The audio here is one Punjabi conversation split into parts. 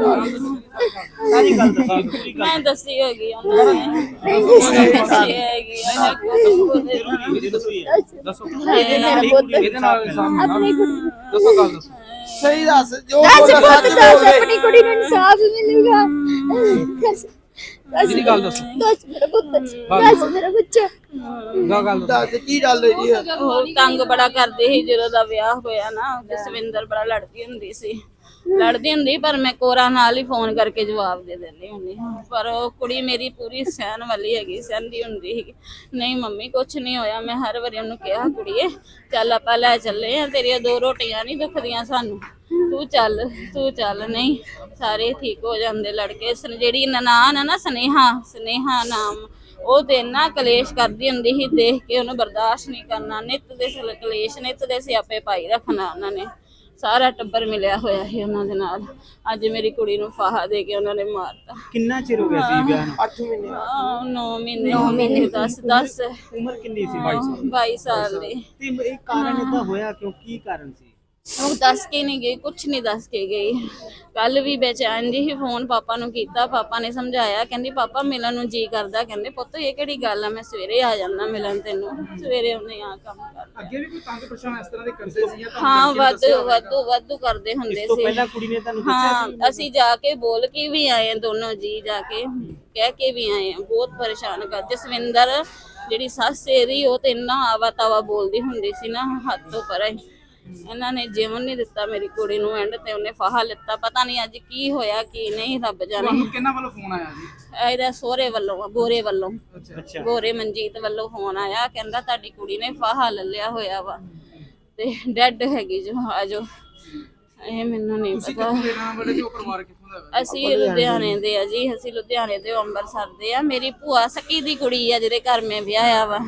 ਸਾਰੀ ਗੱਲ ਦੱਸੋ ਗੱਲ ਮੈਂ ਦੱਸੀ ਹੈਗੀ ਉਹਨਾਂ ਨੇ। ਦੱਸੀ ਹੈਗੀ ਕੋਲ ਦੱਸੀ ਇਹਦੇ ਨਾਲ ਇਹਦੇ ਨਾਲ ਆਪਣੀ ਕੁੜੀ ਦੱਸੋ ਗੱਲ ਦੱਸੋ। ਸਹੀ ਦੱਸ ਜੋ ਦੱਸ ਬੋਲਦਾ ਪੁੱਤ ਸੱਚ ਦੱਸ ਬੋਲ ਆਪਣੀ ਕੁੜੀ ਨੂੰ ਇਨਸਾਫ ਮਿਲੂਗਾ। ਦੱਸ ਦੱਸ। ਜਿਹੜੀ ਗੱਲ ਦੱਸੋ। ਦੱਸ ਮੇਰਾ ਪੁੱਤ ਦੱਸ ਮੇਰਾ ਬੱਚਾ। ਗਾ ਗੱਲ ਦੱਸੋ। ਦੱਸ ਕੀ ਗੱਲ ਹੈ? ਜੀ ਉਹ ਤੰਗ ਬੜਾ ਕਰਦੇ ਸੀ ਜਦੋਂ ਦਾ ਵਿਆਹ ਹੋਇਆ ਨਾ ਜਸਵਿੰਦਰ ਬੜਾ ਲੜਦੀ ਹੁੰਦੀ ਸੀ। ਲੜਦੀ ਹੁੰਦੀ, ਪਰ ਮੈਂ ਕੋਰਾ ਨਾਲ ਹੀ ਫੋਨ ਕਰਕੇ ਜਵਾਬ ਦੇ ਦਿੰਦੀ ਹੁੰਦੀ ਪਰ ਉਹ ਕੁੜੀ ਮੇਰੀ ਪੂਰੀ ਸਹਿਣ ਵਾਲੀ ਹੈਗੀ, ਸਹਿੰਦੀ ਹੁੰਦੀ ਸੀ ਨਹੀਂ ਮੰਮੀ, ਕੁਛ ਨਹੀਂ ਹੋਇਆ, ਮੈਂ ਹਰ ਵਾਰੀ ਉਹਨੂੰ ਕਿਹਾ, ਕੁੜੀਏ, ਚੱਲ ਆਪਾਂ ਲੈ ਚੱਲੇ ਆ, ਤੇਰੀਆਂ ਦੋ ਰੋਟੀਆਂ ਨਹੀਂ ਦੁਖਦੀਆਂ ਸਾਨੂੰ। ਤੂੰ ਚੱਲ ਤੂੰ ਚੱਲ, ਨਹੀਂ, ਸਾਰੇ ਠੀਕ ਹੋ ਜਾਂਦੇ ਲੜਕੇ। ਸਨ, ਜਿਹੜੀ ਨਨਾਣ ਆ ਨਾ, ਸਨੇਹਾ ਸਨੇਹਾ ਨਾਮ, ਉਹ ਤੇ ਇੰਨਾ ਕਲੇਸ਼ ਕਰਦੀ ਹੁੰਦੀ ਸੀ, ਦੇਖ ਕੇ ਉਹਨੂੰ ਬਰਦਾਸ਼ਤ ਨਹੀਂ ਕਰਨਾ। ਨਿੱਤ ਦੇ ਕਲੇਸ਼ ਨਿੱਤ ਦੇ ਸਿਆਪੇ ਪਾਈ ਰੱਖਣਾ ਉਹਨਾਂ ਨੇ। ਸਾਰਾ ਟੱਬਰ ਮਿਲਿਆ ਹੋਇਆ ਸੀ ਉਹਨਾਂ ਦੇ ਨਾਲ। ਅੱਜ ਮੇਰੀ ਕੁੜੀ ਨੂੰ ਫਾਹਾ ਦੇ ਕੇ ਉਹਨਾਂ ਨੇ ਮਾਰਤਾ। ਕਿੰਨਾ ਚਿਰ ਹੋ ਗਿਆ ਸੀ ਵਿਆਹ ਨੂੰ? 8 ਮਹੀਨੇ। 9 ਮਹੀਨੇ। 9 ਮਹੀਨੇ। 10 10 ਉਮਰ ਕਿੰਨੀ ਸੀ 22 ਸਾਲ 22 ਸਾਲ ਦੀ। ਤੇ ਇਹ ਕਾਰਨ ਇਦਾਂ ਹੋਇਆ ਕਿਉਂ? ਕੀ ਕਾਰਨ ਸੀ? ਉਹ ਦੱਸ ਕੇ ਨਹੀਂ ਗਈ ਕੁਛ ਨਹੀਂ ਦੱਸ ਕੇ ਗਈ। ਕੱਲ ਵੀ ਬੇਚੈਨ ਜੀ ਹੀ ਫੋਨ ਪਾਪਾ ਨੂੰ ਕੀਤਾ ਪਾਪਾ ਨੇ ਸਮਝਾਇਆ ਕਹਿੰਦੀ ਪਾਪਾ ਮਿਲਣ ਨੂੰ ਜੀ ਕਰਦਾ। ਕਹਿੰਦੇ ਪੁੱਤ ਇਹ ਕਿਹੜੀ ਗੱਲ ਆ? ਮੈਂ ਸਵੇਰੇ ਆ ਜਾਣਾ ਮਿਲਣ ਤੈਨੂੰ। ਸਵੇਰੇ ਉਹਨੇ ਆ ਕੰਮ ਕਰਨਾ। ਅੱਗੇ ਵੀ ਕੋਈ ਤੰਗ ਪਰੇਸ਼ਾਨ ਇਸ ਤਰ੍ਹਾਂ ਦੇ ਕਰਦੇ ਸੀ ਜਾਂ ਹਾਂ ਵਾਧੂ ਵਾਧੂ ਵਾਧੂ ਕਰਦੇ ਹੁੰਦੇ ਇਸ ਤੋਂ ਸੀ। ਪਹਿਲਾਂ ਕੁੜੀ ਨੇ ਤੁਹਾਨੂੰ ਦੱਸਿਆ ਹਾਂ ਅਸੀਂ ਜਾ ਕੇ ਬੋਲ ਕੇ ਵੀ ਆਏ ਦੋਨੋਂ ਜੀ ਜਾ ਕੇ ਕਹਿ ਕੇ ਵੀ ਆਏ ਆ ਬਹੁਤ ਪਰੇਸ਼ਾਨ ਕਰ ਜਸਵਿੰਦਰ ਜਿਹੜੀ ਸੱਸ ਇਹਦੀ ਉਹ ਤੇ ਇੰਨਾ ਆਵਾ ਤਾਵਾ ਬੋਲਦੀ ਹੁੰਦੀ ਸੀ ਨਾ ਤੋਂ ਪਰੇ ਇਹਨਾਂ ਨੇ ਜਿਵਨ ਨਹੀਂ ਦਿੱਤਾ ਮੇਰੀ ਕੁੜੀ ਨੂੰ ਐਂਡ ਤੇ ਉਹਨੇ ਫਾਹਾ ਲਿੱਤਾ। ਪਤਾ ਨਹੀਂ ਅੱਜ ਕੀ ਹੋਇਆ ਕੀ ਨਹੀਂ ਰੱਬ ਜਾਣੇ। ਤੁਹਾਨੂੰ ਕਿਹਨਾਂ ਵੱਲੋਂ ਫੋਨ ਆਇਆ ਜੀ? ਇਹਦਾ ਸਹੁਰੇ ਵੱਲੋਂ ਗੋਰੇ ਵੱਲੋਂ। ਅੱਛਾ ਗੋਰੇ ਮਨਜੀਤ ਵੱਲੋਂ ਫੋਨ ਆਇਆ ਕਹਿੰਦਾ ਤੁਹਾਡੀ ਕੁੜੀ ਨੇ ਫਾਹਾ ਲੈ ਲਿਆ ਹੋਇਆ ਵਾ। ਤੇ ਡੈਡ ਹੈਗੀ ਜੋ ਆਜੋ। ਇਹ ਮੈਨੂੰ ਨਹੀਂ ਪਤਾ। ਕਿੱਥੋਂ ਦੇ ਨਾਮ ਵਾਲੇ ਤੇ ਉਹ ਪਰਿਵਾਰ ਕਿੱਥੋਂ ਦਾ ਹੈ? ਅਸੀਂ ਲੁਧਿਆਣੇ ਦੇ ਆ ਜੀ ਅਸੀਂ ਲੁਧਿਆਣੇ ਦੇ ਅੰਮ੍ਰਿਤਸਰ ਦੇ ਆ। ਮੇਰੀ ਭੂਆ ਸਕੀ ਦੀ ਕੁੜੀ ਆ ਜਿਹਦੇ ਘਰ ਮੈਂ ਵਿਆਹਿਆ ਵਾ।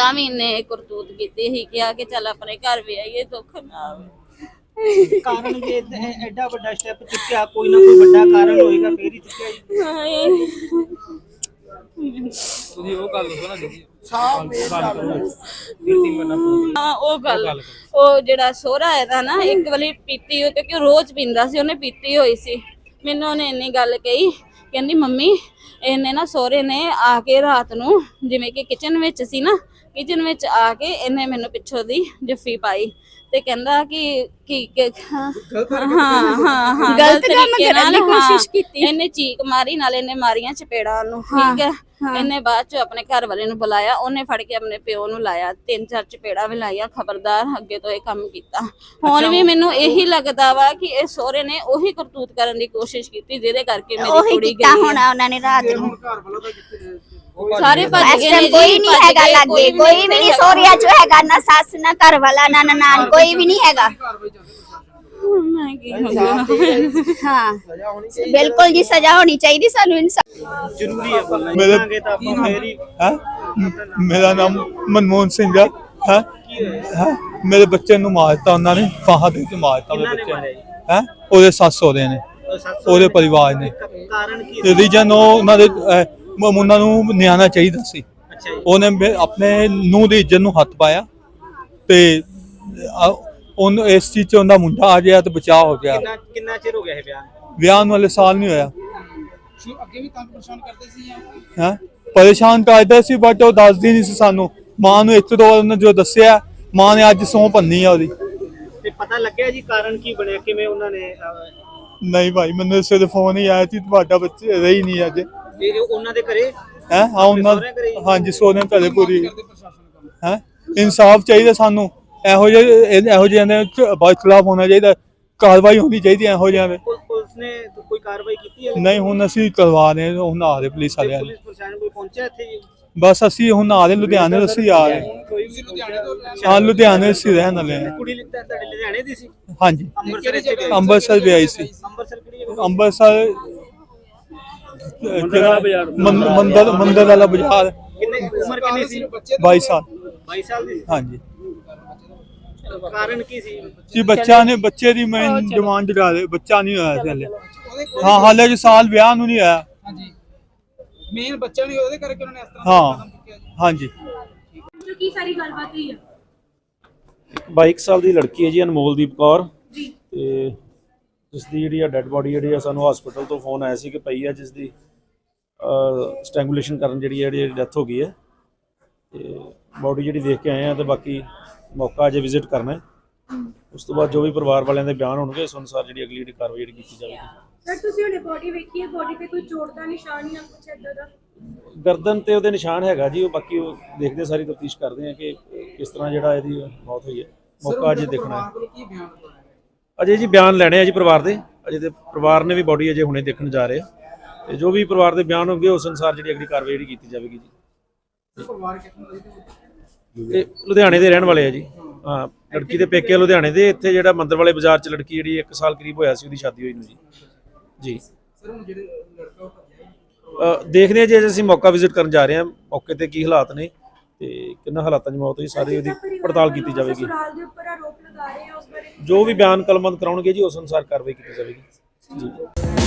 ਤਾਂ ਵੀ ਇਹਨੇ ਕਰਤੂਤ ਕੀਤੀ ਸੀ ਕਿਹਾ ਕਿ ਚੱਲ ਆਪਣੇ ਘਰ ਵਿਆਹੀਏ ਦੁੱਖ ਨਾ ਆਵੇ। ਕਾਰਨ ਜੇ ਐ- ਐਡਾ ਵੱਡਾ ਸਟੈਪ ਚੁੱਕਿਆ ਕੋਈ ਨਾ ਕੋਈ ਵੱਡਾ ਕਾਰਨ ਹੋਏਗਾ ਫੇਰ ਹੀ ਚੁੱਕਿਆ ਜੀ। ਹਾਏ। ਤੁਸੀਂ ਉਹ ਗੱਲ ਦੱਸੋ ਨਾ ਜੀ ਮਨਾ ਹਾਂ ਉਹ ਗੱਲ। ਉਹ ਜਿਹੜਾ ਸੋਹਰਾ ਇਹਦਾ ਨਾ ਇੱਕ ਵਾਰੀ ਪੀਤੀ ਹੋਈ ਕਿਉਂਕਿ ਉਹ ਰੋਜ਼ ਪੀਂਦਾ ਸੀ ਉਹਨੇ ਪੀਤੀ ਹੋਈ ਸੀ। ਮੈਨੂੰ ਉਹਨੇ ਇੰਨੀ ਗੱਲ ਕਹੀ ਕਹਿੰਦੀ ਮੰਮੀ ਇਹਨੇ ਨਾ ਸੋਹਰੇ ਨੇ ਆ ਕੇ ਰਾਤ ਨੂੰ ਜਿਵੇਂ ਕਿ ਕਿਚਨ ਵਿੱਚ ਸੀ ਨਾ ਕਿਚਨ ਵਿੱਚ ਆ ਕੇ ਇਹਨੇ ਮੈਨੂੰ ਪਿੱਛੋਂ ਦੀ ਜੱਫੀ ਪਾਈ ਤੇ ਕਹਿੰਦਾ ਕਿ ਕਿ ਕਿ- ਹਾਂ ਹਾਂ ਹਾਂ ਗਲਤ ਕੰਮ ਕਰਨ ਦੀ ਕੋਸ਼ਿਸ਼। ਕੀਤੀ। ਇਹਨੇ ਚੀਕ ਮਾਰੀ ਨਾਲ ਇਹਨੇ ਮਾਰੀਆਂ ਚਪੇੜਾਂ ਨੂੰ ਠੀਕ ਹੈ? ਇਹਨੇ ਬਾਅਦ ਚ ਆਪਣੇ ਘਰ ਵਾਲੇ ਨੂੰ ਬੁਲਾਇਆ ਉਹਨੇ ਫੜ ਕੇ ਆਪਣੇ ਪਿਓ ਨੂੰ ਲਾਇਆ ਤਿੰਨ ਚਾਰ ਚਪੇੜਾਂ ਵੀ ਲਾਈਆਂ ਖਬਰਦਾਰ ਅੱਗੇ ਤੋਂ ਇਹ ਕੰਮ ਕੀਤਾ। ਹੁਣ ਵੀ ਮੈਨੂੰ ਇਹੀ ਲੱਗਦਾ ਵਾ ਕਿ ਇਹ ਸਹੁਰੇ ਨੇ ਉਹੀ ਕਰਤੂਤ ਕਰਨ ਦੀ ਕੋਸ਼ਿਸ਼ ਕੀਤੀ ਜਿਹਦੇ ਕਰਕੇ ਮੇਰੀ ਉਹੀ ਕੁੜੀ ਕੀਤਾ ਗਈ ਹੋਣਾ ਉਹਨਾਂ ਨੇ ਰਾਤ ਨੂੰ। ਘਰ ਵਾਲਾ ਤਾਂ ਕਿੱਥੇ ਸਾਰੇ ਭੱਜ ਇਸ ਗਏ ਨੇ ਕੋਈ ਜੀ, ਨਹੀਂ ਭੱਜ ਹੈਗਾ ਗਏ, ਲਾਗੇ ਕੋਈ ਵੀ ਨਹੀਂ ਸੋਰੀਆ ਚ ਹੈਗਾ ਨਾ ਸੱਸ ਨਾ ਘਰ ਵਾਲਾ ਨਾ ਨਨਾਣ ਕੋਈ ਵੀ ਨਹੀਂ ਹੈਗਾ। ਮੈਂ ਕੀ ਹਾਂ। ਬਿਲਕੁਲ ਜੀ ਸਜ਼ਾ ਹੋਣੀ ਚਾਹੀਦੀ ਸਾਨੂੰ ਇਨਸਾਫ ਜ਼ਰੂਰੀ ਹੈ ਬੋਲਣਾ ਮੇਰੇ- ਤਾਂ ਆਪਾਂ ਫੇਰ ਹੀ ਹੈ? ਮੇਰਾ ਨਾਮ ਮਨਮੋਹਨ ਸਿੰਘ ਹੈ? ਹੈ ਹੈ? ਮੇਰੇ ਬੱਚੇ ਨੂੰ ਮਾਰਤਾ ਉਹਨਾਂ ਨੇ ਫਾਹਾ ਦੇ ਕੇ ਮਾਰਤਾ ਕਿਹਨਾਂ ਮੇਰੇ ਨੇ ਬੱਚੇ ਮਾਰਿਆ ਨੂੰ ਜੀ? ਹੈ? ਉਹਦੇ ਸੱਸ ਉਹਦੇ ਨੇ। ਉਹਦੇ? ਪਰਿਵਾਰ ਨੇ। ਕਾਰਨ ਕੀ ਸੀ? ਰੀਜਨ ਉਹ ਉਹਨਾਂ ਦੇ ਅਹ, ਉਹਨਾਂ ਨੂੰ ਨਿਆਣਾ ਚਾਹੀਦਾ ਸੀ। ਅੱਛਾ ਜੀ। ਉਹਨੇ ਆਪਣੇ ਨੂੰ ਦੀ ਇੱਜ਼ਤ ਨੂੰ ਹੱਥ ਪਾਇਆ ਤੇ ਉਹਨੂੰ ਇਸ ਚੀਜ਼ 'ਚ ਉਹਦਾ ਮੁੰਡਾ ਆ ਗਿਆ ਤੇ ਬਚਾਅ ਹੋ ਗਿਆ। ਕਿੰਨਾ ਕਿੰਨਾ ਚਿਰ ਹੋ ਗਿਆ ਇਹ ਵਿਆਹ ਨੂੰ? ਵਿਆਹ ਨੂੰ ਵਾਲੇ ਸਾਲ ਨਹੀਂ ਹੋਇਆ। ਸ਼ੁ ਅੱਗੇ ਵੀ ਤੰਗ ਪਰੇਸ਼ਾਨ ਕਰਦੇ ਸੀ ਜਾਂ ਹੈ? ਪਰੇਸ਼ਾਨ ਕਰਦਾ ਸੀ ਬਟ ਉਹ ਦੱਸਦੀ ਨਹੀਂ ਸੀ ਸਾਨੂੰ। ਮਾਂ ਨੂੰ ਇੱਕ ਬਾਅਦ ਉਹਨੇ ਜੋ ਦੱਸਿਆ ਮਾਂ ਨੇ ਅੱਜ ਸੌਂ ਭੰਨੀ ਆ ਉਹਦੀ। ਤੇ ਪਤਾ ਲੱਗਿਆ ਜੀ ਕਾਰਨ ਕੀ ਬਣਿਆ? ਕਿਵੇਂ ਉਹਨਾਂ ਨੇ ਅਹ, ਨਹੀਂ ਭਾਈ ਮੈਨੂੰ ਇਸੇ ਦੇ ਫੋਨ ਹੀ ਆਇਆ ਸੀ ਤੁਹਾਡਾ ਬੱਚੇ ਰਹੀ ਨਹੀਂ ਅੱਜ। ਇਹ ਇਹ ਉਹਨਾਂ ਦੇ ਘਰੇ? ਹੈ? ਹਾਂ ਉਹਨਾਂ? ਹਾਂਜੀ ਸੋਨੇ ਘਰੇ ਪੂਰੀ। ਹੈ? ਇਨਸਾਫ ਚਾਹੀਦਾ ਸਾਨੂੰ। ਇਹੋ ਜਿਹੇ ਇਹ- ਜਿਹੇ ਦੇ ਬਹੁਤ ਖਿਲਾਫ ਹੋਣਾ ਚਾਹੀਦਾ। ਕਾਰਵਾਈ ਹੋਣੀ ਚਾਹੀਦੀ ਹੈ ਇਹੋ ਜਿਹਿਆਂ ਦੇ। ਪੁਲ- ਪੁਲਿਸ ਨੇ ਕੋਈ ਕਾਰਵਾਈ ਕੀਤੀ ਹੈ? ਨਹੀਂ ਹੁਣ ਅਸੀਂ ਕਰਵਾ ਰਹੇ ਹਾਂ ਹੁਣ ਆ ਰਹੇ ਪੁਲਿਸ ਵਾਲਿਆਂ ਨੇ। ਪੁਲਿਸ ਪ੍ਰਸ਼ਾਸਨ ਕੋਈ ਪਹੁੰਚਿਆ ਇੱਥੇ ਜੀ? ਬਸ ਅਸੀਂ ਹੁਣ ਆ ਰਹੇ ਲੁਧਿਆਣੇ ਤੋਂ ਅਸੀਂ ਆ ਰਹੇ ਹਾਂ। ਲੁਧਿਆਣੇ ਅਸੀਂ ਰਹਿਣ ਵਾਲੇ ਹਾਂ। ਕੁੜੀ ਲਿੱਤਾ ਤੁਹਾਡੇ ਲੁਧਿਆਣੇ ਦੀ ਸੀ? ਹਾਂਜੀ। ਅੰਮ੍ਰਿਤਸਰ ਵੀ ਆਈ ਸੀ। ਅੰਮ੍ਰਿਤਸਰ ਅੰਮ੍ਰਿਤਸਰ ਮੰਦਰ ਮੰਦਰ ਵਾਲਾ ਬਾਜ਼ਾਰ। ਕਿੰਨੇ ਉਮਰ ਕਿੰਨੀ ਸੀ? 22 ਸਾਲ। 22 ਸਾਲ ਦੀ ਹਾਂਜੀ। ਕਾਰਨ ਕੀ ਸੀ? ਜੀ ਬੱਚਾ ਨੇ ਬੱਚੇ ਦੀ ਮੈਂ ਡਿਮਾਂਡ ਕਰਾ ਦੇ। ਬੱਚਾ ਨਹੀਂ ਹੋਇਆ ਸੀ ਹਲੇ। ਹਾਂ ਹਾਲੇ ਜੀ ਸਾਲ ਵਿਆਹ ਨੂੰ ਨਹੀਂ ਆਇਆ ਹਾਂਜੀ। ਮੇਨ ਬੱਚਾ ਨਹੀਂ ਉਹਦੇ ਕਰਕੇ ਉਹਨਾਂ ਨੇ ਇਸ ਤਰ੍ਹਾਂ ਹਾਂ। ਕਦਮ ਚੁੱਕਿਆ ਜੀ। ਹਾਂਜੀ। 22 ਸਾਲ ਦੀ ਲੜਕੀ ਹੈ ਜੀ ਅਨਮੋਲਦੀਪ ਕੌਰ। ਤੇ ਜਿਸ ਦੀ ਜਿਹੜੀ ਆ ਡੈੱਡ ਬੋਡੀ ਜਿਹੜੀ ਆ ਸਾਨੂੰ ਹਸਪੀਟਲ ਤੋਂ ਫੋਨ ਆਇਆ ਸੀ ਕਿ ਪਈ ਆ ਜਿਸ ਦੀ ਸਟ੍ਰੈਂਗੂਲੇਸ਼ਨ ਕਰਨ ਜਿਹੜੀ ਜਿਹੜੀ ਡੈਥ ਹੋ ਗਈ ਹੈ ਤੇ ਬੋਡੀ ਜਿਹੜੀ ਦੇਖ ਕੇ ਆਏ ਆ ਤੇ ਬਾਕੀ ਮੌਕਾ ਅਜੇ ਵਿਜ਼ਿਟ ਕਰਨਾ ਹੈ। ਉਸ ਤੋਂ ਬਾਅਦ ਜੋ ਵੀ ਪਰਿਵਾਰ ਵਾਲਿਆਂ ਦੇ ਬਿਆਨ ਹੋਣਗੇ ਉਸ ਅਨੁਸਾਰ ਜਿਹੜੀ ਅਗਲੀ ਜਿਹੜੀ ਕਾਰਵਾਈ ਜਿਹੜੀ ਕੀਤੀ ਜਾਵੇਗੀ। ਸਰ ਤੁਸੀਂ ਹੁਣੇ ਬੋਡੀ ਵੇਖੀ ਹੈ? ਬੋਡੀ ਤੇ ਕੋਈ ਚੋਟ ਦਾ ਨਿਸ਼ਾਨ ਜਾਂ ਕੁਛ ਏਦਾਂ ਦਾ? ਗਰਦਨ ਤੇ ਉਹਦੇ ਨਿਸ਼ਾਨ ਹੈਗਾ ਜੀ ਉਹ ਬਾਕੀ ਉਹ ਦੇਖਦੇ ਸਾਰੀ ਤਫਤੀਸ਼ ਕਰਦੇ ਆ ਕਿ ਕਿਸ ਤਰ੍ਹਾਂ ਜਿਹੜਾ ਇਹਦੀ ਮੌਤ ਹੋਈ ਹੈ। ਮੌਕਾ ਅਜੇ ਦੇਖਣਾ ਹੈ। ਅਜੇ ਜੀ ਬਿਆਨ ਲੈਣੇ ਆ ਜੀ ਪਰਿਵਾਰ ਦੇ। ਅਜੇ ਤੇ ਪਰਿਵਾਰ ਨੇ ਵੀ ਬੋਡੀ ਅਜੇ ਹੁਣੇ ਦੇਖਣ ਜਾ ਰਹੇ ਆ। ਤੇ ਜੋ ਵੀ ਪਰਿਵਾਰ ਦੇ ਬਿਆਨ ਹੋਣਗੇ, ਉਸ ਅਨੁਸਾਰ ਜਿਹੜੀ ਅਗਲੀ ਕਾਰਵਾਈ ਜਿਹੜੀ ਕੀਤੀ ਜਾਵੇਗੀ ਜੀ। ਪਰਿਵਾਰ ਕਿੱਥੋਂ ਇਹ ਲੁਧਿਆਣੇ ਦੇ ਰਹਿਣ ਵਾਲੇ ਆ ਜੀ। ਹਾਂ, ਲੜਕੀ ਦੇ ਪੇਕੇ ਲੁਧਿਆਣੇ ਦੇ। ਇੱਥੇ ਜਿਹੜਾ ਮੰਦਰ ਵਾਲੇ ਬਾਜ਼ਾਰ 'ਚ ਲੜਕੀ ਜਿਹੜੀ 1 ਸਾਲ ਕਰੀਬ ਹੋਇਆ ਸੀ, ਉਹਦੀ ਸ਼ਾਦੀ ਹੋਈ ਨੂੰ ਜੀ। ਜੀ। ਸਰ ਹੁਣ ਜਿਹੜੇ ਲੜਕਾ ਦੇਖਦੇ ਆ ਜੀ ਅਸੀਂ ਮੌਕਾ ਵਿਜ਼ਿਟ ਕਰਨ ਜਾ ਰਹੇ ਹਾਂ ਮੌਕੇ ਤੇ ਕੀ ਹਾਲਾਤ ਨੇ ਤੇ ਕਿੰਨਾ ਹਾਲਾਤਾਂ 'ਚ ਮੌਤ ਹੋਈ, ਸਾਰੀ ਉਹਦੀ ਪੜਤਾਲ ਕੀਤੀ ਜਾਵੇਗੀ ਸਸੁਰਾਲ ਦੇ ਉੱਪਰ ਆਰੋਪ ਲਗਾ ਰਹੇ ਆ ਉਸ ਬਾਰੇ ਜੋ ਵੀ ਬਿਆਨ ਕਲਮਬੰਦ ਕਰਾਉਣਗੇ ਜੀ ਉਸ ਅਨੁਸਾਰ ਕਾਰਵਾਈ ਕੀਤੀ ਜਾਵੇਗੀ। ਜੀ